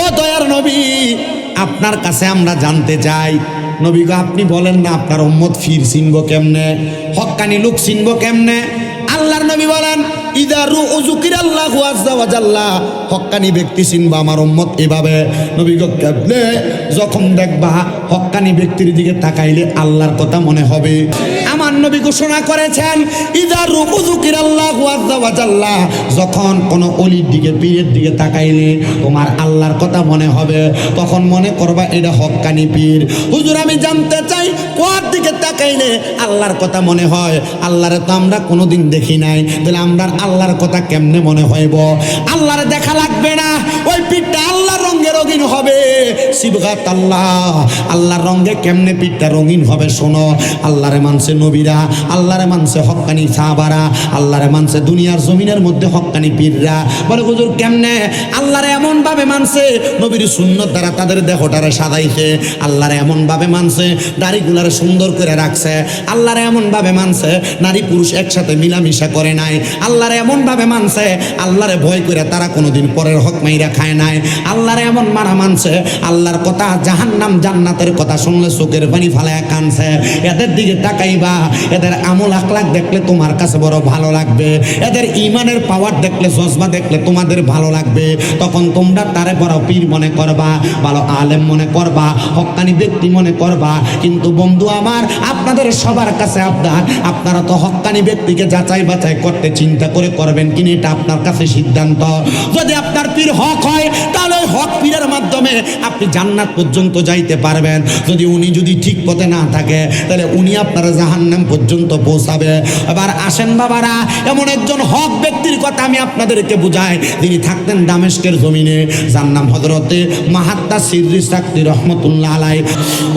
ও দয়ার নবী, আপনার কাছে আমরা জানতে চাই। নবী গো, আপনি বলেন না আপনার উম্মত ফির সিংহ কেমনে? হক্কানি লুক সিংহ কেমনে? আল্লাহর নবী বলেন ইদারু উজুকির আল্লাহ আজ্জা ওয়া জাল্লা। হক্কানি ব্যক্তি চিনবা আমার উম্মত এভাবে। নবী যখন দেখবা হক্কানি ব্যক্তির দিকে তাকাইলে আল্লাহর কথা মনে হবে। আমার নবী ঘোষণা করেছেন ইদারু উজুকির আল্লাহ আজ্জা ওয়া জাল্লা। যখন কোন অলির দিকে, পীরের দিকে তাকাইলে তোমার আল্লাহর কথা মনে হবে। তখন মনে করবা এটা হক্কানি পীর। হুজুর, আমি জানতে চাই, কোয়ার দিকে তাকাইলে আল্লাহর কথা মনে হয়? আল্লাহরে তো আমরা কোনোদিন দেখি নাই। তাহলে আমরা আল্লাহর কথা কেমনে মনে হইব? আল্লাহর দেখা লাগবে না। ওই পিঠটা আল্লাহর রঙিন হবে। শিবঘাত আল্লাহ। আল্লাহর রঙে কেমনে পিঠটা রঙিন হবে শোনো। আল্লাহরে মানছে নবীরা, আল্লাহরে মানছে হক্কানি সাহাবারা, আল্লাহরে মানছে দুনিয়ার জমিনের মধ্যে হক্কানি পীররা। বলে হুজুর, কেমনে? আল্লাহরে এমন ভাবে মানছে নবীর সুন্নত দ্বারা তাদের দেহটারে সাজাইছে। আল্লাহরে এমন ভাবে মানছে দাড়িগুলারে সুন্দর করে রাখছে। আল্লাহরে এমন ভাবে মানছে নারী পুরুষ একসাথে মিলামিশা করে নাই। আল্লাহরে এমন ভাবে মানছে, আল্লাহরে ভয় করে তারা কোনোদিন পরের হক মাইরা খায় নাই। আল্লাহরে এমন মানা মানছে, আল্লাহর কথা জাহান্নাম জান্নাতের কথা শুনলে চোখের পানি ফালায় কানছে। এদের দিকে তাকাইবা, এদের আমল আখলাক দেখলে তোমার কাছে বড় ভালো লাগবে। এদের ইমানের পাওয়ার দেখলে, জজবা দেখলে তোমাদের ভালো লাগবে। তখন তোমরা তারে বড় পীর মনে করবা, ভালো আলেম মনে করবা হক্কানি ব্যক্তি মনে করবা। কিন্তু বন্ধু আমার, আপনাদের সবার কাছে আপনার আপনারা তো হক্কানি ব্যক্তিকে যাচাই বাছাই করতে চিন্তা করে করবেন কিনা, এটা আপনার কাছে সিদ্ধান্ত। যদি আপনার পীর হক হয়, তাহলে ওই হক পীরের মাধ্যমে আপনি জান্নাত পর্যন্ত যাইতে পারবেন। যদি উনি যদি ঠিক পথে না থাকে, তাহলে উনি আপনার জাহান্নাম পর্যন্ত পৌঁছাবে। এবার আসেন বাবারা, এমন একজন হক ব্যক্তির কথা আমি আপনাদেরকে বুঝাই। তিনি থাকতেন দামেস্কের জমিনে, যার নাম হজরতে মাহাত্মা সিররি সাক্তি রহমতুল্লাহ আলাই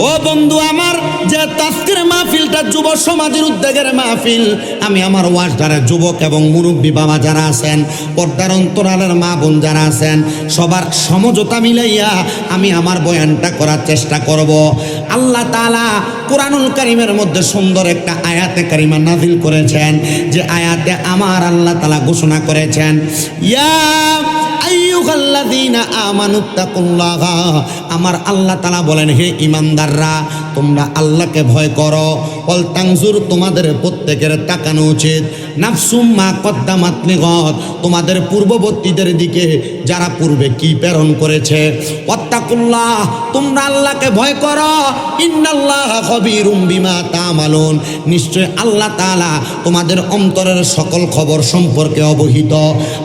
ও বন্ধু আমার, যে তাস্কির মাহফিলটা যুব সমাজের উদ্যোগের মাহফিল, আমি আমার ওয়াজ দ্বারা যুবক এবং মুরব্বী বাবা যারা আছেন, পর্দার অন্তরালের মা বোন যারা আছেন, সবার সমঝোতা মিলাইয়া আমি আমার বয়ানটা করার চেষ্টা করব। আল্লাহ তালা কোরআনুল করিমের মধ্যে সুন্দর একটা আয়াতে কারিমা নাজিল করেছেন। যে আয়াতে আমার আল্লাহ তালা ঘোষণা করেছেন, ইয়া আমার আল্লাহ তালা বলেন, হে ইমানদাররা তোমরা আল্লাহকে ভয় করো। অল তাংজুর তোমাদের প্রত্যেকের তাকানো উচিত। নাফসুম মা কদ্দামাত লিগত তোমাদের পূর্ববর্তীদের দিকে যারা পূর্বে কি প্রেরণ করেছে? অত্তাকুল্লাহ তোমরা আল্লাহকে ভয় করো। ইন্নাল্লাহ খবীরুম বিমা তামালুন। নিশ্চয় আল্লাহ তাআলা তোমাদের অন্তরের সকল খবর সম্পর্কে অবহিত।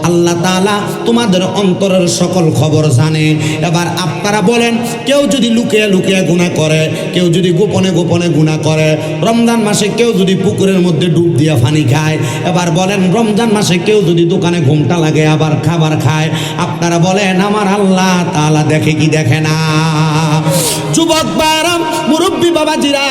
আল্লাহ তাআলা তোমাদের অন্তরের সকল খবর জানে। এবার আপনারা বলেন, কেউ যদি লুকিয়ে লুকিয়ে গুণা করে, কেউ যদি গোপনে গোপনে গুণা করে, রমজান মাসে কেউ যদি পুকুরের মধ্যে ডুব দিয়ে পানি খায়, এবার বলেন, রমজান মাসে কেউ যদি দোকানে ঘুমটা লাগে, আবার খাবার খায়, আপনারা বলেন, আমার আল্লাহ তাআলা দেখে কি দেখে না। যুবক বারাম, মুরব্বী বাবাজিরা,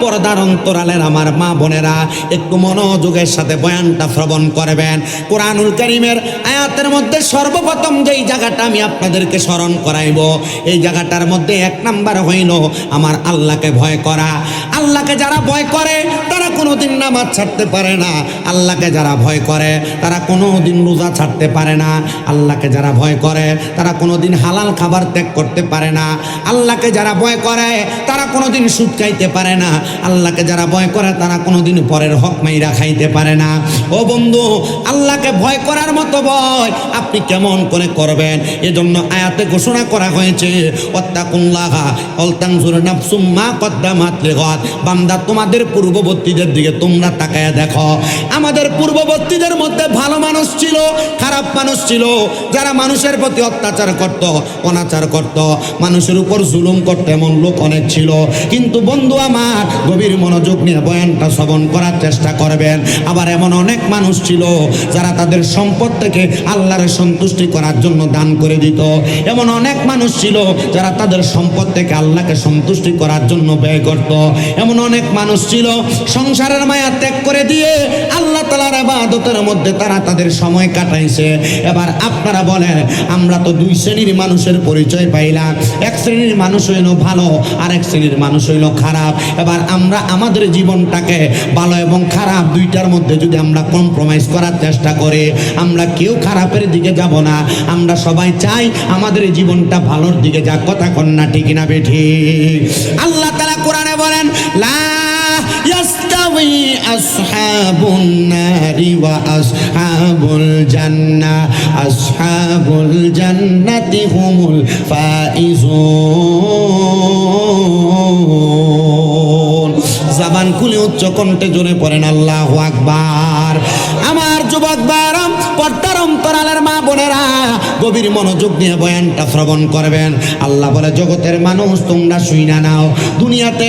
পর্দার অন্তরালের আমার মা বোনেরা, একটু মনোযোগের সাথে বয়ানটা শ্রবণ করবেন। কোরআনুল করিমের আয়াতের মধ্যে সর্বপ্রথম যেই জায়গাটা আমি আপনাদেরকে স্মরণ করাইব, এই জায়গাটার মধ্যে এক নাম্বার হইল আমার আল্লাহকে ভয় করা। আল্লাহকে যারা ভয় করে, তারা কোনোদিন নামাজ ছাড়তে পারে না। আল্লাহকে যারা ভয় করে, তারা কোনোদিন রোজা ছাড়তে পারে না। আল্লাহকে যারা ভয় করে, তারা কোনোদিন হালাল খাবার ত্যাগ করতে পারে না। আল্লাহকে যারা ভয় করে, তারা কোনোদিন সুদ খাইতে পারে না। আল্লাহকে যারা ভয় করে, তারা কোনোদিন পরের হক মাইরা খাইতে পারে না। ও বন্ধু, আল্লাহকে ভয় করার মতো ভয় আপনি কেমন করে করবেন? এজন্য আয়াতে ঘোষণা করা হয়েছে বান্দা, তোমাদের পূর্ববর্তীদের দিকে তোমরা তাকায়া দেখো। আমাদের পূর্ববর্তীদের মধ্যে ভালো মানুষ ছিল, খারাপ মানুষ ছিল, যারা মানুষের প্রতি অত্যাচার করত, অনাচার করত, মানুষের উপর জুলুম করত এমন লোক অনেক ছিল, কিন্তু বন্ধু আমার গভীর মনোযোগ নিয়ে বয়ানটা শ্রবণ করার চেষ্টা করবেন। আবার এমন অনেক মানুষ ছিল যারা তাদের সম্পদ থেকে আল্লাহর সন্তুষ্টি করার জন্য দান করে দিত। এমন অনেক মানুষ ছিল যারা তাদের সম্পদ থেকে আল্লাহকে সন্তুষ্টি করার জন্য ব্যয় করত। এমন অনেক মানুষ ছিল সংসারের মায়া ত্যাগ করে দিয়ে আল্লাহ তালার আবাদতের মধ্যে তারা তাদের সময় কাটাইছে। এবার আপনারা বলেন, আমরা তো দুই শ্রেণির মানুষের পরিচয় পাইলাম। এক শ্রেণির মানুষ হইল ভালো, আরেক শ্রেণির মানুষ হইল খারাপ। এবার আমরা আমাদের জীবনটাকে ভালো এবং খারাপ দুইটার মধ্যে যদি আমরা কম্প্রোমাইজ করার চেষ্টা করি, আমরা কেউ খারাপের দিকে যাব না। আমরা সবাই চাই আমাদের জীবনটা ভালোর দিকে যাক। কথা কন্যা ঠিক না বেঠি আল্লাহ তালা কোরআনে বলেন, লা আসহাবুন নারি ওয়া আসহাবুল জান্নাহ আসহাবুল জান্নাতি হুমুল ফাইজুন জাবান খুলে উচ্চ কণ্ঠে জোরে পড়েন আল্লাহু আকবার আমার যুবক বারাম পর্দার অন্তরালের মা বোনেরা গভীর মনোযোগ দিয়ে বয়ানটা শ্রবণ করবেন। আল্লাহ বলে, জগতের মানুষ, তোমরা শুই না নাও। দুনিয়াতে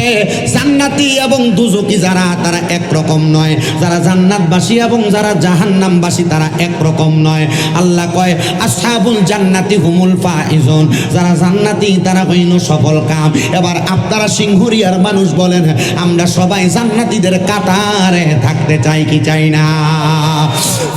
জান্নাতি এবং দুজকি যারা, তারা একরকম নয়। যারা জান্নাতবাসী এবং যারা জাহান্নামবাসী, তারা একরকম নয়। আল্লাহ কয়, আসহাবুল জান্নাতি হুমুল ফাইজুন। যারা জান্নাতি, তারা হইল সফল কাম। এবার আপনারা সিংহুরিয়ার মানুষ বলেন, আমরা সবাই জান্নাতীদের কাতারে থাকতে চাই কি চাই না?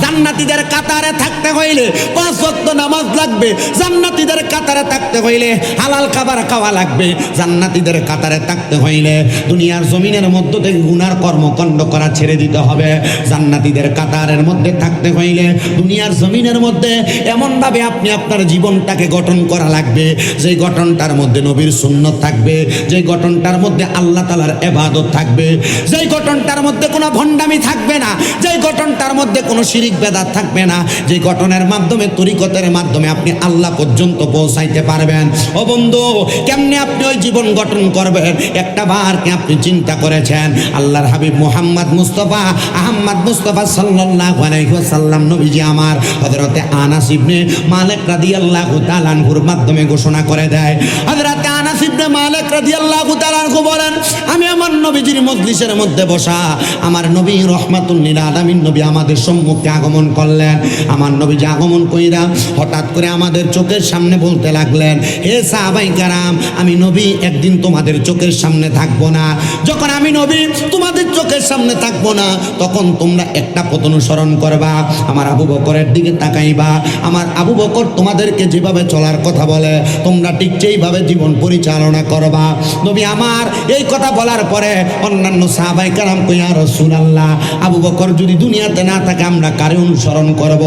জান্নাতীদের কাতারে থাকতে হইলে পাঁচ ওয়াক্ত নামাজ লাগবে, জান্নাতীদের কাতারে থাকতে হইলে হালাল খাবার খাওয়া লাগবে, জান্নাতীদের কাতারে থাকতে হইলে দুনিয়ার জমিনের মধ্য থেকে গুনার কর্মকাণ্ড করা ছেড়ে দিতে হবে। জান্নাতীদের কাতারের মধ্যে থাকতে হইলে দুনিয়ার জমিনের মধ্যে এমনভাবে আপনি আপনার জীবনটাকে গঠন করা লাগবে যে গঠনটার মধ্যে নবীর শূন্য থাকবে যে গঠনটার মধ্যে আল্লাহ তালার এবাদত থাকবে, যেই গঠনটার মধ্যে কোনো ভণ্ডামি থাকবে না, যেই গঠনটার মধ্যে কোনো শিরিক বেদাত থাকবে না যে গঠনের মাধ্যমে, তরিকতের মাধ্যমে আপনি আল্লাহ পর্যন্ত পৌঁছাইতে পারবেন। ও বন্ধু, কেমনে আপনি ওই জীবন গঠন করবেন? একটা বার কি আপনি চিন্তা করেছেন। আল্লাহর হাবিব মোহাম্মদ মুস্তফা, আহম্মদ মুস্তফা সাল্লাল্লাহু আলাইহি ওয়াসাল্লাম নবীজি আমার হযরতে আনাস ইবনে মালিক রাদিয়াল্লাহু তাআলা আনহুর মাধ্যমে ঘোষণা করে দেয়। আনাস ইবনে মালিক রাদিয়াল্লাহু তাআলা বলেন, আমি আমার নবীজির মজলিসের মধ্যে বসা, আমার নবী রহমাতুল্লিল আলামিন নবী আমাদের সম্মুখে আগমন করলেন। আমার নবীজি আগমন কইরা হঠাৎ করে আমাদের চোখের সামনে বলতে লাগলেন হে সাহাবাই কারাম, আমি নবী একদিন তোমাদের চোখের সামনে থাকব না। যখন আমি নবী, তোমাদের চোখের সামনে থাকব না। তখন তোমরা একটা পথ অনুসরণ করবা, আমার আবু বকরের দিকে তাকাইবা। আমার আবু বকর তোমাদেরকে যেভাবে চলার কথা বলে, তোমরা ঠিক সেইভাবে জীবন পরিচালনা করবা। নবী আমার, এই কথা বলার পরে অন্যান্য সাহাবাই কালাম কইয়া রসুল আল্লাহ আবু বকর যদি দুনিয়াতে না থাকে, আমরা কারে অনুসরণ করব?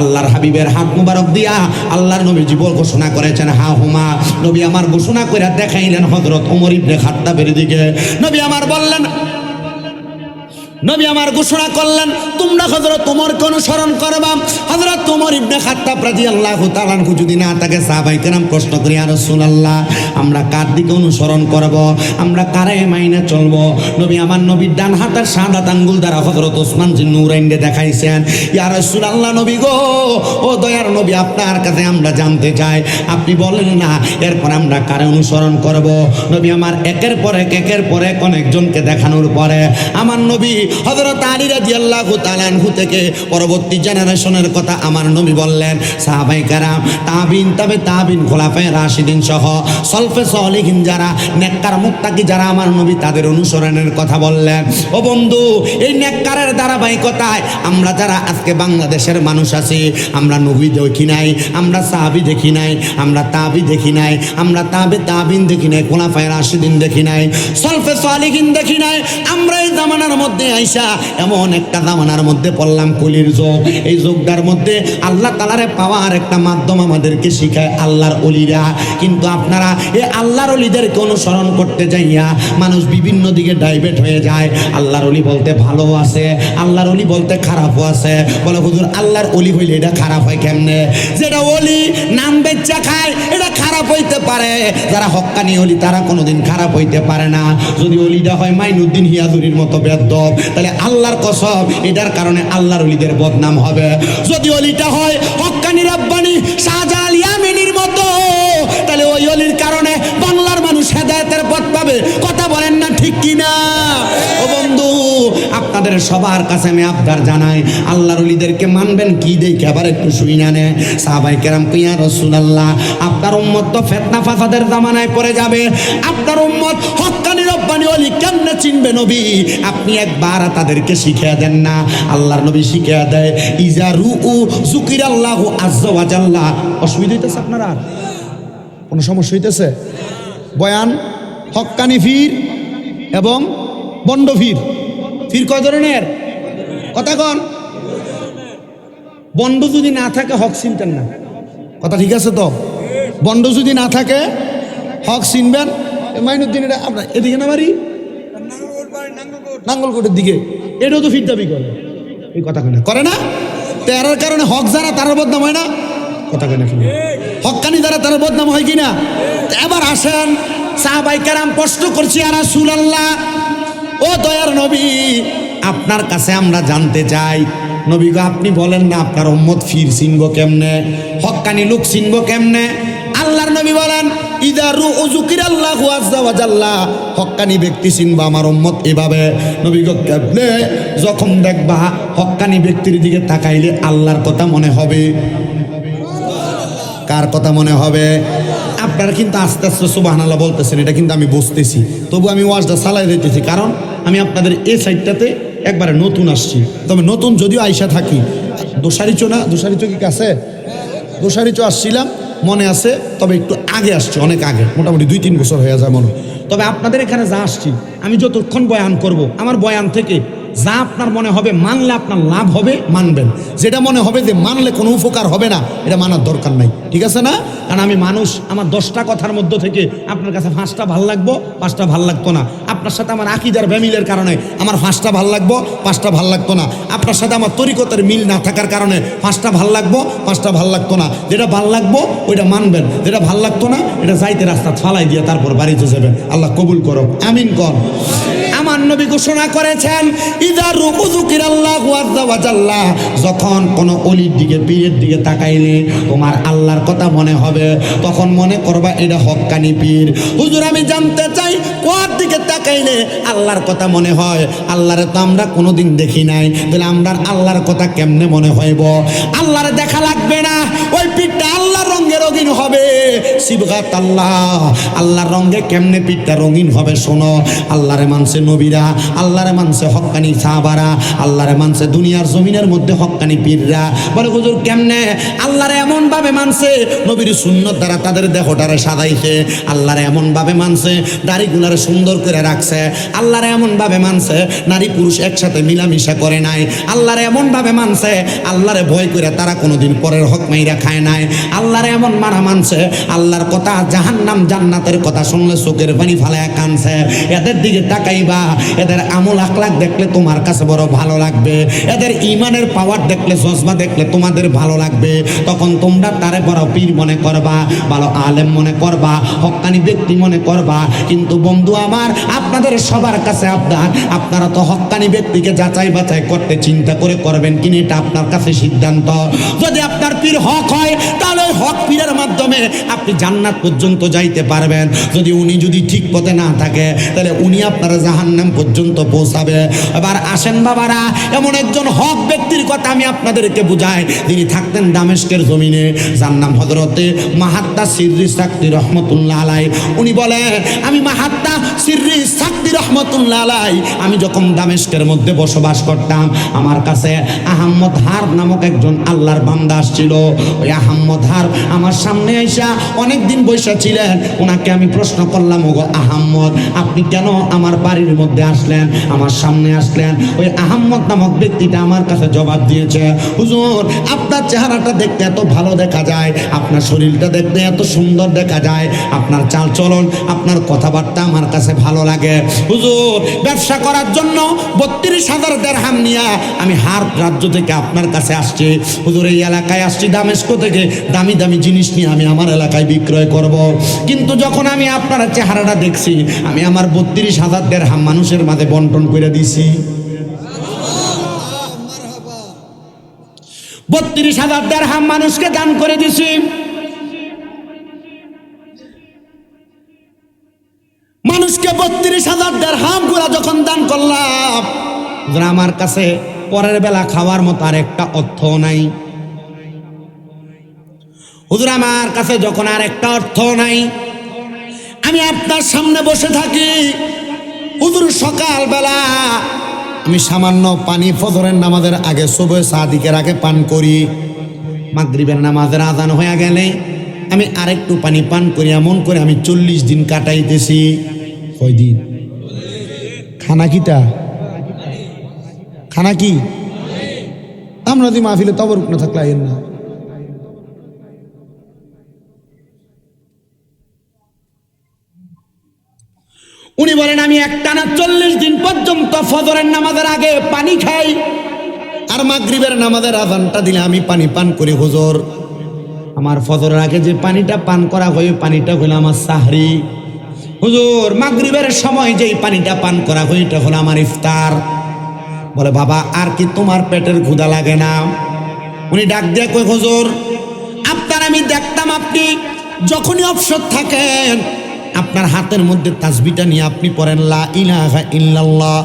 আল্লাহর হাবিবের হাত মুবারক দিয়া আল্লাহর নবী জীবন ঘোষণা করেছেন, হা হুমা। নবী আমার ঘোষণা করে দেখাইলেন হজরত উমর ইবনে খাত্তাবের দিকে। নবী আমার বললেন নবী আমার ঘোষণা করলেন, তোমরা হজরত তোমারকে অনুসরণ করবা হজরত তোমার ইবনে খাত্তাব রাদিয়াল্লাহু তাআলা আনহু যদি না থাকে, সাহাবাই কেরাম প্রশ্ন করি আর রাসূলুল্লাহ, আমরা কার দিকে অনুসরণ করব? আমরা কারে মাইনে চলব? নবী আমার নবীর ডান হাতের সাদাত আঙ্গুল দ্বারা হজরত ওসমান জিন নূরাইনকে দেখাইছেন, ইয়া রাসূলুল্লাহ নবী গো, ও দয়ার নবী, আপনার কাছে আমরা জানতে চাই। আপনি বলেন না, এরপর আমরা কারে অনুসরণ করব? নবী আমার একের পর এক, একের পর এক অনেকজনকে দেখানোর পরে, আমার নবী হজরত আলী রাদিয়াল্লাহু তাআলা আনহু থেকে পরবর্তী জেনারেশনের কথা আমার নবী বললেন সাহাবাই কারাম, তাবিন, তবে তাবিন খোলাফায়ে রাশিদিন সহ সলফে সলিহিন যারা, নেককার মুত্তাকি যারা আমার নবী তাদের অনুসরণের কথা বললেন। ও বন্ধু, এই নেককারের ধারাবাহিকতায় আমরা যারা আজকে বাংলাদেশের মানুষ আছি, আমরা নবী দেখি নাই, আমরা সাহাবি দেখি নাই, আমরা তাবি দেখি নাই, আমরা তাবে তাবিন দেখি নাই, খোলাফায়ে রাশিদিন দেখি নাই, সলফে সলিহিন দেখি নাই, আমরা এই জামানার মধ্যে আইসা এমন একটা জামানার মধ্যে পড়লাম কলির যোগ। এই যোগটার মধ্যে আল্লাহ তালারে পাওয়ার একটা মাধ্যম আমাদেরকে শিখায় আল্লাহর অলিরা। কিন্তু আপনারা এই আল্লাহর অলিদেরকে অনুসরণ করতে যাইয়া মানুষ বিভিন্ন দিকে ডাইভেট হয়ে যায়। আল্লাহর অলি বলতে ভালো আছে, আল্লাহর অলি বলতে খারাপও আছে। বলে হুজুর, আল্লাহর অলি হইলে এটা খারাপ হয় কেমনে? যেটা অলি নাম বেচ্চা খায়, এটা খারাপ হইতে পারে। যারা হক্কানি অলি, তারা কোনোদিন খারাপ হইতে পারে না। যদি অলিটা হয় মাইনুদ্দিন হিয়াজুরির মতো বেদ্যব তাহলে আল্লাহর কসম, এটার কারণে আল্লাহর অলিদের বদনাম হবে। যদি অলিটা হয়, হক্কানি রাব্বানি শাহজাহাল ইয়ামিনীর মতো, তাহলে ওই অলির কারণে বাংলার মানুষ হেদায়তের পথ পাবে। কথা বলেন না ঠিক কিনা? আপনাদের সবার কাছে আমি আবদার জানাই, আল্লাহর অলিদেরকে মানবেন, কি দেখে আবার একটু শুই না নে। সাহাবাই কেরাম কুইয়া রসুলাল্লাহ, আপনার উম্মত তো ফেতনা ফাসাদের জামানায় পড়ে যাবে। আপনার উম্মত হক্কানি রব্বানি অলি কেমনে চিনবে নবী? আপনি একবার তাদেরকে শিখিয়ে দেন না। আল্লাহর নবী শিখিয়ে দেয়, ইজা রু উ জুকির আল্লাহ আজ্লাহ অসুবিধা হইতেছে আপনার? আর কোনো সমস্যা হইতেছে? বয়ান হক্কানি ফির এবং বন্ড ফির। ফির কয় ধরনের? কথা কন। বন্ড যদি না থাকে, হক চিনতেন না। কথা ঠিক আছে তো? বন্ড যদি না থাকে, হক চিনবেন। মাইনুদ্দিন, এটা আপনার এদিকে না বাড়ি? নাঙ্গলকোটের দিকে। এটাও তো ফির দাবি করে। এই কথা কেন করে না? তেরার কারণে হক যারা তার বদনাম হয় না? কথা কেন হকানি দ্বারা তার বদনাম হয় কিনা তো এবার আসেন সাহাবাই কারাম প্রশ্ন করছি আর আল্লাহ ও দয়ার নবী, আপনার কাছে আমরা জানতে চাই। নবী গো, আপনি বলেন না আপনার উম্মত ফির চিনব কেমনে? হক্কানি লোক চিনব কেমনে? আল্লাহর নবী বলেন ইদারু উজুকির আল্লাহু আজ্জা ওয়া হক্কানি ব্যক্তি চিনবা আমার উম্মত এভাবে। নবী গো, কেমনে? যখন দেখবা হক্কানি ব্যক্তির দিকে তাকাইলে আল্লাহর কথা মনে হবে। কার কথা মনে হবে? আপনারা কিন্তু আস্তে আস্তে সুবাহান আল্লাহ বলতেছেন, এটা কিন্তু আমি বুঝতেছি। তবু আমি ওয়াজটা চালাই দিতেছি, কারণ আমি আপনাদের এই সাইডটাতে একবারে নতুন আসছি। তবে নতুন যদিও আইসা থাকি। দোষারিচো না দোষারিচো কি কাছে? দোষারিচো আসছিলাম, মনে আছে, তবে একটু আগে আসছি, অনেক আগে, মোটামুটি দুই তিন বছর হয়ে যায় মনে তবে আপনাদের এখানে যা আসছি, আমি যতক্ষণ বয়ান করব, আমার বয়ান থেকে যা আপনার মনে হবে মানলে আপনার লাভ হবে, মানবেন। যেটা মনে হবে যে মানলে কোনো উপকার হবে না, এটা মানার দরকার নাই। ঠিক আছে না? কারণ আমি মানুষ, আমার দশটা কথার মধ্য থেকে আপনার কাছে পাঁচটা ভালো লাগবো, পাঁচটা ভালো লাগতো না। আপনার সাথে আমার আকিদার ব্যামিলের কারণে আমার পাঁচটা ভালো লাগবো, পাঁচটা ভালো লাগতো না। আপনার সাথে আমার তরিকতের মিল না থাকার কারণে পাঁচটা ভালো লাগবো, পাঁচটা ভালো লাগতো না। যেটা ভালো লাগবো, ওইটা মানবেন। যেটা ভালো লাগতো না, এটা যাইতে রাস্তা ফালাই দিয়ে তারপর বাড়িতে যাবেন। আল্লাহ কবুল করো আমিন কর। নবী ঘোষণা করেছেন, ইদা রুকুজুকির আল্লাহ ওয়াজ্জাল্লাহ যখন কোন অলির দিকে, পীরের দিকে তাকাইলে তোমার আল্লাহর কথা মনে হবে, তখন মনে করবা এটা হক্কানি পীর। হুজুর, আমি জানতে চাই, কোয়ার দিকে তাকাইলে আল্লাহর কথা মনে হয়? আল্লাহরে তো আমরা কোনোদিন দেখি নাই। তাহলে আমরা আল্লাহর কথা কেমনে মনে হইব? আল্লাহরে দেখা লাগবে না। ওই পীরটা আল্লাহর রঙে রঙিন হবে। শিবগাত আল্লাহ। আল্লাহর রঙে কেমনে পীরটা রঙিন হবে, শোনো। আল্লাহরে মানছে নবীরা আল্লাহরে মানছে হক্কানি সাহাবারা, আল্লাহরে মানছে দুনিয়ার জমিনের মধ্যে হকানি পীররা। বলে হুজুর, কেমনে? আল্লাহরে এমন ভাবে মানছে, নবীর সুন্নত দ্বারা তাদের দেহটারে সাজাইছে। আল্লাহরে এমন ভাবে মানছে, দাড়িগুলারে সুন্দর করে রাখছে। আল্লাহরে এমন ভাবে মানছে, নারী পুরুষ একসাথে মিলামিশা করে নাই। আল্লাহরে এমন ভাবে মানছে, আল্লাহরে ভয় করে তারা কোনোদিন পরের হক মাইরা খায় নাই। আল্লাহরে এমন মানা মানছে, আল্লাহর কথা জাহান্নাম জান্নাতের কথা শুনলে চোখের পানি ফালায় কানছে এদের দিকে তাকাইবা এদের আমল আখলাক দেখলে তোমার কাছে বড় ভালো লাগবে। এদের ইমানের পাওয়ার দেখলে, জজবা দেখলে তোমাদের ভালো লাগবে। তখন তোমরা তারে বড় পীর মনে করবা, ভালো আলেম মনে করবা হক্কানি ব্যক্তি মনে করবা। কিন্তু বন্ধু আমার, আপনাদের সবার কাছে আপনার আপনারা তো হক্কানি ব্যক্তিকে যাচাই বাছাই করতে চিন্তা করে করবেন কিনা এটা আপনার কাছে সিদ্ধান্ত। যদি আপনার পীর হক হয়, তাহলে হক পীরের মাধ্যমে আপনি জান্নাত পর্যন্ত যাইতে পারবেন। যদি উনি যদি ঠিক পথে না থাকে, তাহলে উনি আপনারা জাহান্নাম পর্যন্ত পৌঁছাবে। এবার আসেন বাবারা, এমন একজন হক ব্যক্তির কথা আমি আপনাদেরকে বুঝাই। যিনি থাকতেন দামেস্কের জমিনে, যার নাম হজরতে মাহাত্মা সিররি সাক্তি রহমতুল্লাহ আলাই। উনি বলে, আমি মাহাত্মা সিররি সাক্তি রহমতুল্লাহ আলাই। আমি যখন দামেস্কের মধ্যে বসবাস করতাম, আমার কাছে আহম্মদ হার নামক একজন আল্লাহর বান্দা আসছিল। ওই আহম্মদ হার আমার সামনে আইসা অনেক দিন বৈশা ছিলেন। ওনাকে আমি প্রশ্ন করলাম, ওগো আহম্মদ, আপনি কেন আমার বাড়ির মধ্যে আসলেন, আমার সামনে আসলেন। ওই আহম্মদ নামক ব্যক্তিটা আমার কাছে জবাব দিয়েছে, হুজুর, আপনার চেহারাটা দেখতে এত ভালো দেখা যায়, আপনার শরীরটা দেখতে এত সুন্দর দেখা যায়, আপনার চাল চলন আপনার কথাবার্তা আমার কাছে ভালো লাগে। হুজুর, ব্যবসা করার জন্য বত্রিশ হাজার দেড়হাম নিয়ে আমি হার রাজ্য থেকে আপনার কাছে আসছি। হুজুর, এই এলাকায় আসছি দামেস্ক থেকে, দামি দামি জিনিস নিয়ে আমি আমার এলাকায় বিক্রয় করব। কিন্তু যখন আমি আপনার চেহারাটা দেখছি, আমি আমার বত্রিশ হাজার দেড়হাম মানুষের মাঝে বন্টন করে দিছি। বত্রিশ হাজার দেড়হাম মানুষকে দান করে দিছি। মানুষকে বত্রিশ হাজার দেড়হামগুলা যখন দান করলাম আমার কাছে পরের বেলা খাওয়ার মতো আর একটা অর্থ নাই। হুজুর, আমার কাছে যখন আর একটা অর্থ নাই, আমি আপনার সামনে বসে থাকি। হুজুর, সকালবেলা আমি সামান্য পানি ফজরের নামাজের আগে সবে সাদিকের আগে পান করি। মাগরিবের নামাজের আদান হয়ে গেলে আমি আরেকটু পানি পান করি, এমন করে আমি চল্লিশ দিন কাটাইতেছি। কয় দিন? খানা কিটা? খানা কি? আমরা যদি মাহফিলে তবর না থাকলে না। উনি বলেন, আমি একটানা চল্লিশ দিন পর্যন্ত ফজরের নামাজের আগে পানি খাই আর মাগরিবের নামাজের আজানটা দিলে আমি পানি পান করি, হুজুর। আমার ফজরের আগে যে পানিটা পান করা হয় পানিটা হলো আমার সাহরি। হুজুর, মাগরিবের সময় যেই পানিটা পান করা হয়, এটা হলো আমার ইফতার। বলে, বাবা, আর কি তোমার পেটের ক্ষুধা লাগে না? উনি ডাক দিয়ে কই হুজুর, আপনার আমি দেখতাম আপনি যখনই অবসর থাকেন আপনার হাতের মধ্যে তাসবিটা নিয়ে আপনি পড়েন, লা ইলাহা ইল্লাল্লাহ।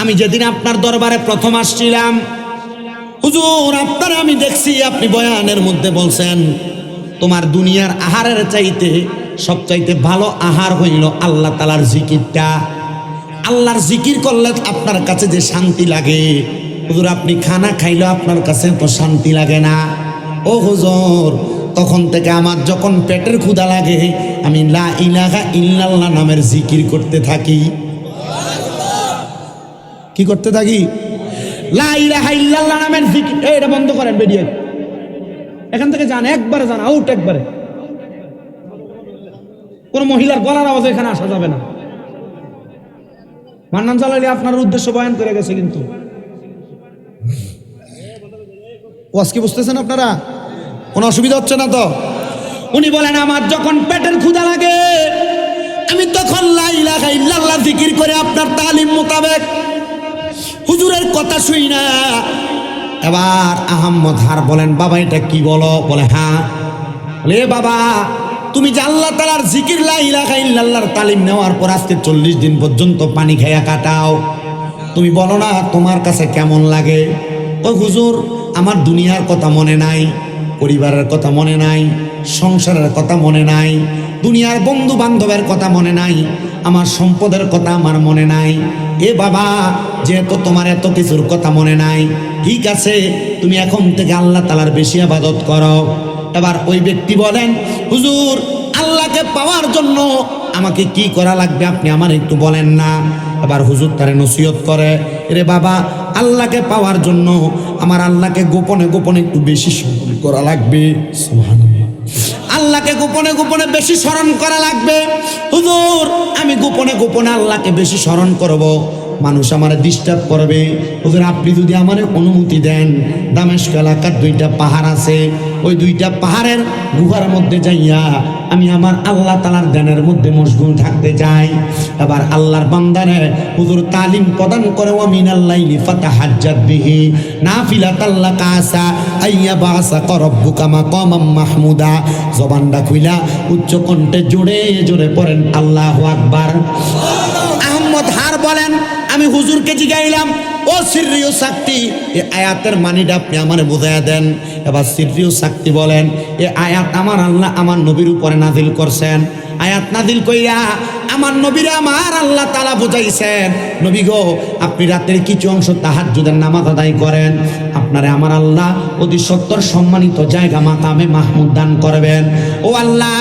আমি যেদিন আপনার দরবারে প্রথম আসছিলাম, হুজুর, আপনার আমি দেখছি, আপনি বয়ানের মধ্যে বলছেন, তোমার দুনিয়ার আহারের চাইতে সবচাইতে ভালো আহার হইল আল্লাহ তালার জিকিরটা। আল্লাহর জিকির করলে আপনার কাছে যে শান্তি লাগে। হুজুর, আপনি খানা খাইলেও আপনার কাছে তো শান্তি লাগে না। ও হুজুর তখন থেকে আমার যখন পেটের ক্ষুধা লাগে, আমি লা ইলাহা ইল্লাল্লাহ নামের জিকির করতে থাকি। কি করতে থাকি? লা ইলাহা ইল্লাল্লাহ নামের জিকির। এটা বন্ধ করেন বেরিয়ে এখান থেকে যান, একবারে যান আউট একবারে। কোন মহিলার গলার আওয়াজ এখানে আসা যাবে না। মান্নান চালালি আপনার উদ্দেশ্য বয়ান করে গেছে কিন্তু। ওয়াজ কি বুঝতেছেন আপনারা? কোনো অসুবিধা হচ্ছে না তো? উনি বলেন, আমার যখন পেটের ক্ষুধা লাগে, আমি তখন লাইলা ইল্লাল্লাহ জিকির করে আপনার তালিম মোতাবেক হুজুরের কথা শুই না। এবার আহম্মদ হার বলেন, বাবা, এটা কি বলো? বলে হ্যাঁ। বলে বাবা, তুমি আল্লাহ তালার জিকির লাইলাহা ইল্লাল্লাহর তালিম নেওয়ার পর আজকে চল্লিশ দিন পর্যন্ত পানি খাইয়া কাটাও। তুমি বলো না তোমার কাছে কেমন লাগে? ও হুজুর, আমার দুনিয়ার কথা মনে নাই। পরিবারের কথা মনে নাই, সংসারের কথা মনে নাই, দুনিয়ার বন্ধু বান্ধবের কথা মনে নাই, আমার সম্পদের কথা আমার মনে নাই। এ বাবা যেহেতু তোমার এত কিছুর কথা মনে নাই। ঠিক আছে, তুমি এখন থেকে আল্লাহ তালার বেশি আবাদত করো। এবার ওই ব্যক্তি বলেন, হুজুর, আল্লাহকে পাওয়ার জন্য আমাকে কি করা লাগবে আপনি আমার একটু বলেন না? এবার হুজুর তারে নসিহত করে রে বাবা, আল্লাহকে পাওয়ার জন্য আমার আল্লাহকে গোপনে গোপনে একটু বেশি স্মরণ করা লাগবে? আল্লাহকে গোপনে গোপনে বেশি স্মরণ করা লাগবে। হুজুর, আমি গোপনে গোপনে আল্লাহকে বেশি স্মরণ করব। মানুষ আমার ডিস্টার্ব করবে। হুজুর, আপনি যদি আমার অনুমতি দেন, দামেস্ক এলাকার দুইটা পাহাড় আছে, ওই দুইটা পাহাড়ের গুহার মধ্যে যাইয়া আমি আমার আল্লাহ তালার ধ্যানের মধ্যে মশগুল থাকতে চাই। এবার আল্লাহর বান্দারে হুজুর তালিম প্রদান করে ও মিনাল্লাইলি ফাতাহাজ্জাত বিহি। নাফিলাত আল্লাহ কাসা আইয়া বাসা করব্বুকা মাকামাম মাহমুদা। জবানটা খুইলা উচ্চ কণ্ঠে জোরে জোরে পড়েন, আল্লাহ আকবার। আহমদ হার বলেন আমি হুজুরকে জিগাইলাম, ও সিররিও শক্তি এ আয়াতের মানিটা আপনি আমার বুঝাইয়া দেন। এবার সিররিও শক্তি বলেন, এ আয়াত আমার আল্লাহ আমার নবীর উপরে নাজিল করছেন। আয়াত নাজিল কইরা আমার নবীরে আমার আল্লাহ তালা বুঝাইছেন। নবী গো, আপনি রাতের কিছু অংশ তাহাজ্জুদের নামাজ আদায় করেন। আপনারে আমার আল্লাহ অতি সত্তর সম্মানিত জায়গা মাকামে মাহমুদ দান করবেন। ও আল্লাহ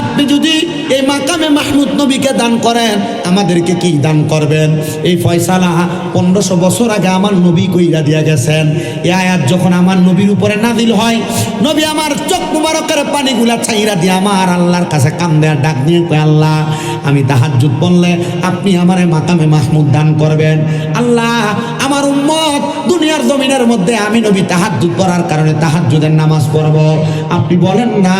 আপনি যদি এই মাকামে মাহমুদ নবীকে দান করেন, আমাদেরকে কি দান করবেন? এই ফয়সালা পনেরোশো বছর আগে আমার নবী কইরা দিয়া গেছেন। এ আয়াত যখন আমার নবীর উপরে নাজিল হয়, নবী আমার চোখ মুবারকের পানিগুলা ছাইরা দিয়ে আমার আল্লাহর কাছে কান্দে আর ডাক দিয়ে কয়, আল্লাহ, আমি তাহাজ্জুদ বললে আপনি আমারে মাকামে মাহমুদ দান করবেন। আল্লাহ, আমার উম্মত দুনিয়ার জমিনের মধ্যে আমি নবী তাহাজ্জুদ করার কারণে তাহাজ্জুদের নামাজ পড়ব। আপনি বলেন না,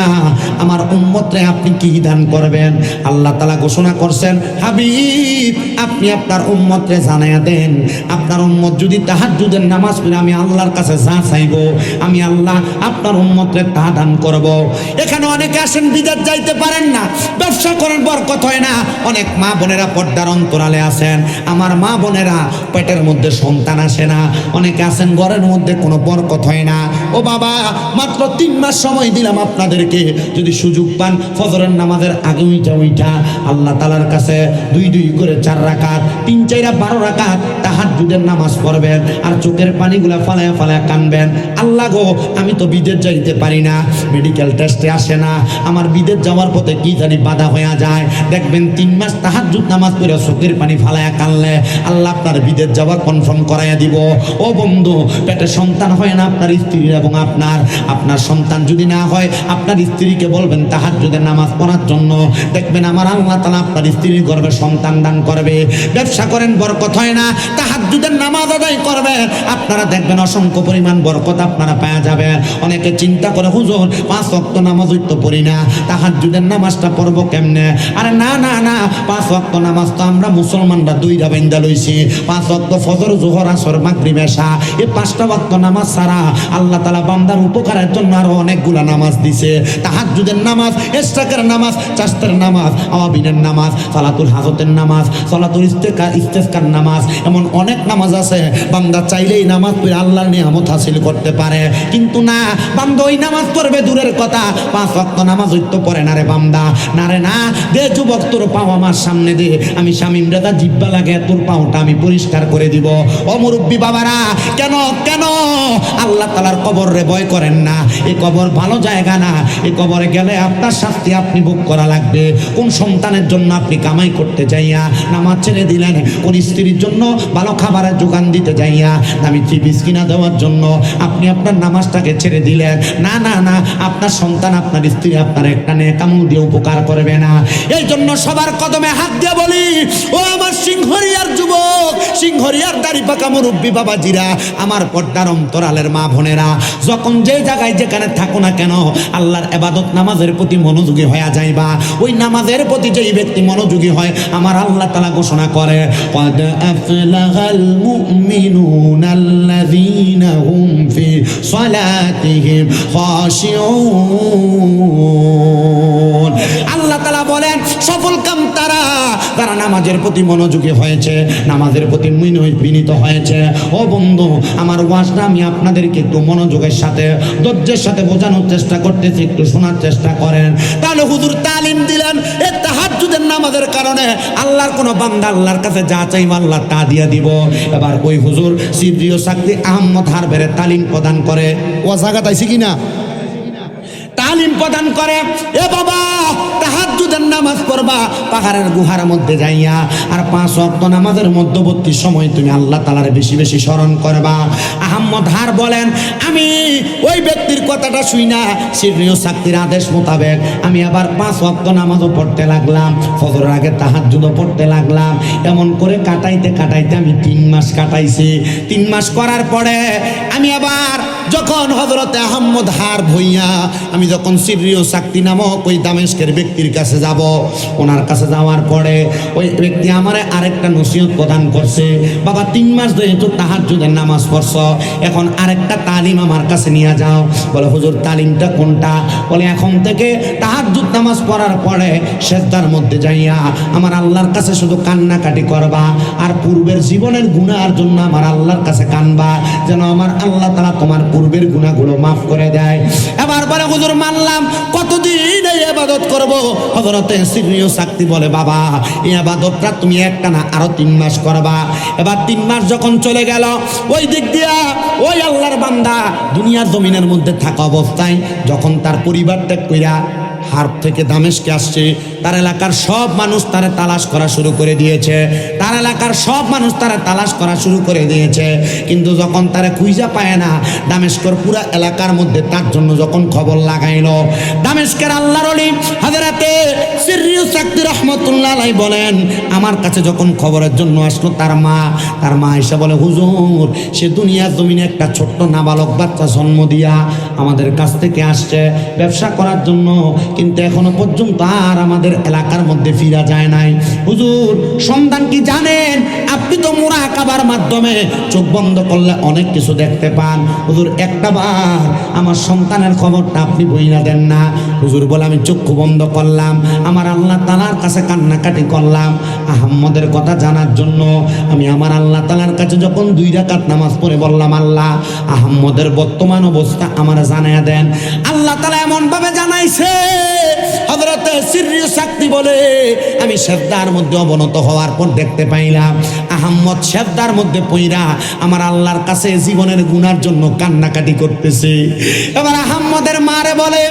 আমার উম্মতরে আপনি কি দান করবেন? আল্লাহ তালা ঘোষণা করছেন হাবিব আপনি আপনি আপনার উম্মতরে জানাইয়া দেন। আপনার উম্মত যদি তাহাজ্জুদের নামাজ পড়ে, আমি আল্লাহর কাছে যা চাইব, আমি আল্লাহ আপনার উম্মতরে তা দান করব। এখানে অনেকে আসেন, বিদেশ যাইতে পারেন না। ব্যবসা করেন বরকত হয় না। অনেক মা বোনেরা পর্দার অন্তরালে আছেন। আমার মা বোনেরা পেটের মধ্যে সন্তান আসে না। অনেকে আছেন ঘরের মধ্যে কোনো বরকত হয় না। ও বাবা, মাত্র তিন মাস সময় দিলাম আপনাদেরকে। যদি সুযোগ পান, ফজরের নামাজের আগে উইটা উইটা। আল্লাহ তালার কাছে দুই দুই করে চার রাকাত, তিন চাইরা বারো রাকাত তাহার যুদের নামাজ পড়বেন আর চোখের পানিগুলা ফালায় ফালায় কানবেন। আল্লাহ গো, আমি তো বিদেশ যাইতে পারি না মেডিকেল টেস্টে আসে না, আমার বিদেশ যাওয়ার পথে কি জানি বাধা হয়ে যায়। দেখবেন তিন মাস তাহার যুগ নামাজ পড়ে চোখের পানি ফালায় কানলে, আল্লাহ আপনার বিদেশ যাওয়া কনফার্ম করাইয়া দিব। ও বন্ধু, পেটে সন্তান হয় না আপনার স্ত্রীর এবং আপনার? আপনার সন্তান যদি না হয়, আপনার স্ত্রীকে বলবেন তাহার যদি নামাজ পড়ার জন্য। দেখবেন আমার আল্লাহ তালা আপনার স্ত্রীর গর্বে সন্তান দান করবে। ব্যবসা করেন, বরকত হয় না। তাহার যুদের নামাজ আদায় করবেন। আপনারা দেখবেন অসংখ্য পরিমাণ বরকত আপনারা পাওয়া যাবে। অনেকে চিন্তা করে, হুজুর, পাঁচ অক্ত নামাজ তো পড়ি না। তাহার যুদের নামাজটা পড়ব কেমনে? আরে না না না। পাঁচ অক্ত নামাজ তো আমরা মুসলমানরা দুইটা বেন্দা লইছি। পাঁচ অক্ত ফজর, জোহর, আসর, মাগরিব, এশা। এই পাঁচটা ওয়াক্ত নামাজ ছাড়া আল্লাহ তালা বান্দার উপকারের জন্য আরও অনেকগুলা নামাজ দিছে। তাহাজ্জুদের নামাজ ইস্তাকের নামাজ চাস্তের নামাজ, আওয়াবিনের নামাজ, সালাতুল হাজতের নামাজ, সালাতুল ইস্তেকা ইস্তেস্কার নামাজ। এমন অনেক নামাজ আছে, বান্দা চাইলেই নামাজ পড়ে আল্লাহর নিয়ামত হাসিল করতে পারে। কিন্তু না, বান্দা ওই নামাজ পড়বে দূরের কথা। পাঁচ নামাজ পড়ে না রে বান্দা। না রে না, দে যুবক, তোর পাও আমার সামনে দে। আমি স্বামী রেদা জিব্বা লাগে তোর পাওটা আমি পরিষ্কার করে দিব। অমুরব্বী বাবারা, কেন কেন? আল্লাহ তালার কবর রে ভয় করেন না। এই কবর ভালো জায়গা না। এই কবরে গেলে আপনার শাস্তি আপনি ভোগ করা লাগবে। কোন সন্তানের জন্য আপনি কামাই করতে চাইয়া নামাজ ছেড়ে দিলেন। কোন স্ত্রীর জন্য ভালো খাবারের যোগান দিতে যাইয়া দামি চিপিস কিনা দেওয়ার জন্য আপনি আপনার নামাজটাকে ছেড়ে দিলেন। না না না, আপনার সন্তান, আপনার স্ত্রী আপনার একটা নে কামু দিয়ে উপকার করবে না। এই জন্য সবার কদমে হাত দিয়ে বলি, ও আমার সিংহরিয়ার যুবক, সিংহরিয়ার দাড়ি পাকা মুরব্বী বাবাজিরা, আমার পর্দার অন্তরালের মা বোনেরা, যখন যে জায়গায় যেখানে থাকো না কেন, আল্লাহর এবাদত নামাজের প্রতি মনোযোগী হয়ে যাইবা। ওই নামাজের প্রতি যেই ব্যক্তি মনোযোগী হয়, আমার আল্লাহ তালা ঘোষণা করে قد أفلح المؤمنون الذين هم في صلاتهم خاشعون আল্লাহ তালা বলেন সফল কাম তারা তারা নামাজের প্রতি মনোযোগী হয়েছে নামাজের প্রতি মিন- বিনীত হয়েছে ও বন্ধু আমার ওয়াজটা আমি আপনাদেরকে একটু মনোযোগের সাথে ধৈর্যের সাথে বোঝানোর চেষ্টা করতেছি একটু শোনার চেষ্টা করেন তাহলে হুজুর তালিম দিলেন এ তাহাজ্জুদের নামাজের কারণে আল্লাহর কোনো বান্দা আল্লাহর কাছে যা চাইব আল্লাহ তা দিয়ে দিব। এবার ওই হুজুর সিদ্রিয় সাকতি আহম্মদ হারবেরে তালিম প্রদান করে। ও জায়গা তাইছি কিনা? তালিম প্রদান করে। এ বাবা নামাজ পড়বা, পাহাড়ের গুহার মধ্যে যাইয়া, আর পাঁচ ওয়াক্ত নামাজের মধ্যবর্তী সময় তুমি আল্লাহ তালার বেশি বেশি স্মরণ করবা। আহম্মদ হার বলেন, আমি ওই ব্যক্তির কথাটা শুই না, সিরিয় শাক্তির আদেশ মোতাবেক আমি আবার পাঁচ ওয়াক্ত নামাজও পড়তে লাগলাম, ফজরের আগে তাহাজ্জুদও পড়তে লাগলাম। এমন করে কাটাইতে কাটাইতে আমি তিন মাস কাটাইছি। তিন মাস করার পরে আমি আবার যখন হজরতে আহম্মদ হার ভইয়া, আমি যখন সিরিয় শাক্তি নামক ওই দামেশকের ব্যক্তির কাছে যাব, ওনার কাছে যাওয়ার পরে ওই ব্যক্তি আমারে আরেকটা নসিহত প্রদান করছে, বাবা, তিন মাস ধরে তো তাহার যুদের নামাজ পড়ছ, এখন আরেকটা তালিম আমার কাছে নিয়ে যাও। বলে, হুজুর, তালিমটা কোনটা? বলে, এখন থেকে তাহার যুদ নামাজ পড়ার পরে সেজদার মধ্যে যাইয়া আমার আল্লাহর কাছে শুধু কান্নাকাটি করবা, আর পূর্বের জীবনের গুণার জন্য আমার আল্লাহর কাছে কানবা, যেন আমার আল্লাহ তালা তোমার পূর্বের গুণাগুলো মাফ করে দেয়। এবার পরে হুজুর, মানলাম, কতদিন এই আবাদত করব? হজরতে সিরিয় শাক্তি বলে, বাবা, এই আবাদতটা তুমি একটা না, আরও তিন মাস করবা। এবার তিন মাস যখন চলে গেল, ওই দিক দিয়া, ওই আল্লাহর বান্দা দুনিয়ার জমিনের মধ্যে থাকা অবস্থায় যখন তার পরিবারটা কইরা হার্প থেকে দামেশকে আসছে। তার এলাকার সব মানুষ তারা তালাশ করা শুরু করে দিয়েছে। তার এলাকার সব মানুষ তারা তালাশ করা শুরু করে দিয়েছে। কিন্তু যখন তারা খুঁজা পায় না, দামেশকর পুরা এলাকার মধ্যে তার জন্য যখন খবর লাগাইল, দামেশকের আল্লাহর অলি হাজারাতে সিরিয়াস শক্তি রহমতুল্লাহ বলেন, আমার কাছে যখন খবরের জন্য আসলো তার মা তার মা এসে বলে, হুজুর, সে দুনিয়ার জমিনে একটা ছোট্ট নাবালক বাচ্চা জন্ম দিয়া আমাদের কাছ থেকে আসছে। ব্যবসা করার জন্য কিন্তু এখনও পর্যন্ত আর আমাদের এলাকার মধ্যে ফিরা যায় নাই। হুজুর, সন্তান কি জানেন? আপনি তো মোরা কাবার মাধ্যমে চোখ বন্ধ করলে অনেক কিছু দেখতে পান। হুজুর, একটা বার আমার সন্তানের খবরটা আপনি বইনা দেন না। হুজুর বলে, আমি চক্ষু বন্ধ করলাম। আমার আল্লাহ তালার কাছে কান্নাকাটি করলাম। আহম্মদের কথা জানার জন্য আমি আমার আল্লাহ তালার কাছে যখন দুই রাকাত নামাজ পড়ে বললাম, আল্লাহ, আহম্মদের বর্তমান অবস্থা আমার জানাইয়া দেন। আল্লাহ তালা এমন ভাবে জানাইছে হজরতে সিরিয় শক্তি বলে আমি শ্রদ্ধার মধ্যে অবনত হওয়ার পর দেখতে পাইলাম আহম্মদ সেদ্দার মধ্যে পইরা আমার আল্লাহর কাছে জীবনের গুনার জন্য কান্নাকাটি করতেছে। এবার আহম্মদের মারে বলে,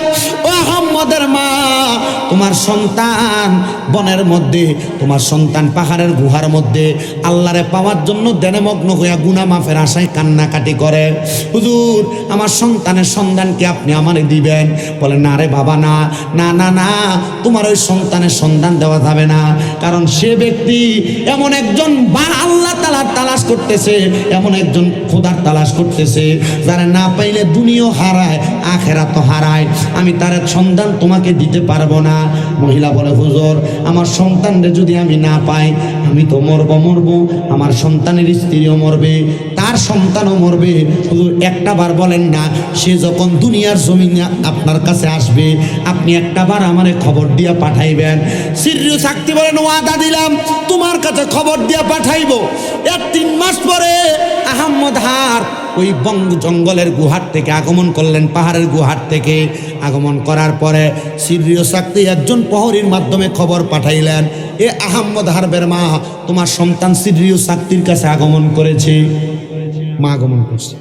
ও আহম্মদের মা, তোমার সন্তান বনের মধ্যে, তোমার সন্তান পাহাড়ের গুহার মধ্যে আল্লাহরে পাওয়ার জন্য দেনে মগ্ন হইয়া গুনা মাফের আশায় কান্নাকাটি করে। হুজুর, আমার সন্তানের সন্ধানকে আপনি আমারে দিবেন। বলে, না রে বাবা, না না না না, তোমার ওই সন্তানের সন্ধান দেওয়া যাবে না। কারণ সে ব্যক্তি এমন একজন বা আল্লাহ তালার তালাশ করতেছে, এমন একজন খোদার তালাশ করতেছে, যারা না পাইলে দুনিয়াও হারায় আখেরা তো হারায়। আমি তার সন্ধান তোমাকে দিতে পারব না। মহিলা বলে, হুজুর, আমার সন্তানরে যদি আমি না পাই আমি তো মরবো মরবো। আমার সন্তানের স্ত্রীও মরবে, তার সন্তানও মরবে। শুধু একটাবার বলেন না, সে যখন দুনিয়ার জমিনে আপনার কাছে আসবে, আপনি একটাবার আমারে খবর দিয়ে পাঠাইবেন। সিরিয় শাক্তি বলেন, ওয়াদা দিলাম, তোমার কাছে খবর দিয়ে পাঠাইব। এক তিন মাস পরে আহম্মদ হার ওই বঙ্গ জঙ্গলের গুহার থেকে আগমন করলেন, পাহাড়ের গুহার থেকে আগমন করার পরে সিরিয় শক্তি একজন প্রহরীর মাধ্যমে খবর পাঠাইলেন, এ আহম্মদ হারবের মা, তোমার সন্তান সিরিয় শক্তির কাছে আগমন করেছে। মা আগমন করছে।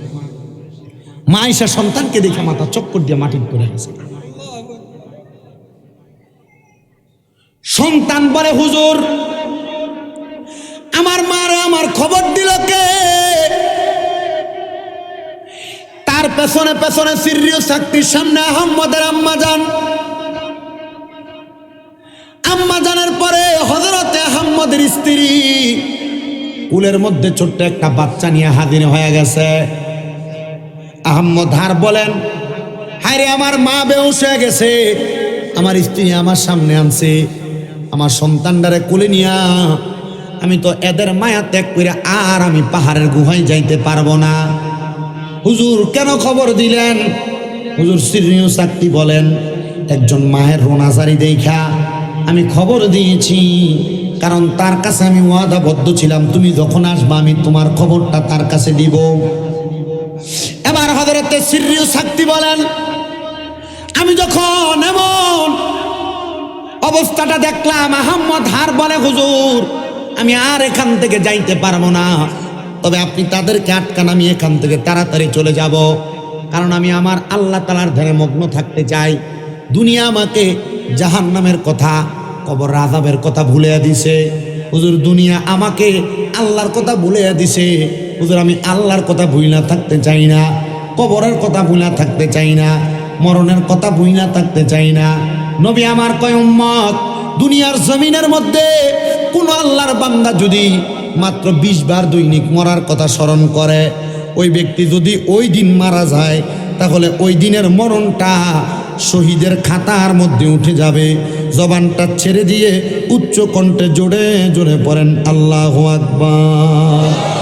মা ঈশা সন্তানকে দেখে মাথা চক্কর দিয়ে মাটির করে গেছে। সন্তান বলে, হুজুর, আমার মারে আমার খবর দিল কে? পেছনে পেছনে সিরিয় শক্তির সামনে আহম্মদের আম্মা যান। আম্মা জানার পরে হজরতে আহম্মদের স্ত্রী কুলের মধ্যে ছোট্ট একটা বাচ্চা নিয়ে হাজির হয়ে গেছে। আহম্মদ হার বলেন, হায়রে, আমার মা বেউস হয়ে গেছে। আমার স্ত্রী আমার সামনে আনছে। আমার সন্তানটারে কুলে নিয়া আমি তো এদের মায়া ত্যাগ করে আর আমি পাহাড়ের গুহায় যাইতে পারব না। হুজুর কেন খবর দিলেন? হুজুর সিরিয় চাকরি বলেন, একজন মায়ের রোনাজারি দেখা, আমি খবর দিয়েছি, কারণ তার কাছে আমি ওয়াদাবদ্ধ ছিলাম, তুমি যখন আসবা আমি তোমার খবরটা তার কাছে দিব। এবার হজরতে সিরিয় শক্তি বলেন, আমি যখন এমন অবস্থাটা দেখলাম, আহম্মদ হার বলে হুজুর, আমি আর এখান থেকে যাইতে পারব না। তবে আপনি তাদেরকে আটকান, আমি এখান থেকে তাড়াতাড়ি চলে যাব। কারণ আমি আমার আল্লাহ তালার ধ্যানে মগ্ন থাকতে চাই। দুনিয়া আমাকে জাহান নামের কথা, কবর রাজাবের কথা ভুলে দিছে। হুজুর, দুনিয়া আমাকে আল্লাহর কথা ভুলে দিছে। হুজুর, আমি আল্লাহর কথা ভুইলা থাকতে চাই না। কবরের কথা ভুলা থাকতে চাই না। মরণের কথা ভুইলা থাকতে চাই না। নবী আমার কয় দুনিয়ার জমিনের মধ্যে কোন আল্লাহর বান্দা যদি মাত্র বিশ বার দৈনিক মরার কথা স্মরণ করে। ওই ব্যক্তি যদি ওই দিন মারা যায়, তাহলে ওই দিনের মরণটা শহীদের খাতার মধ্যে উঠে যাবে। জবানটা ছেড়ে দিয়ে উচ্চ কণ্ঠে জোরে জোরে পড়েন, আল্লাহ আকবার।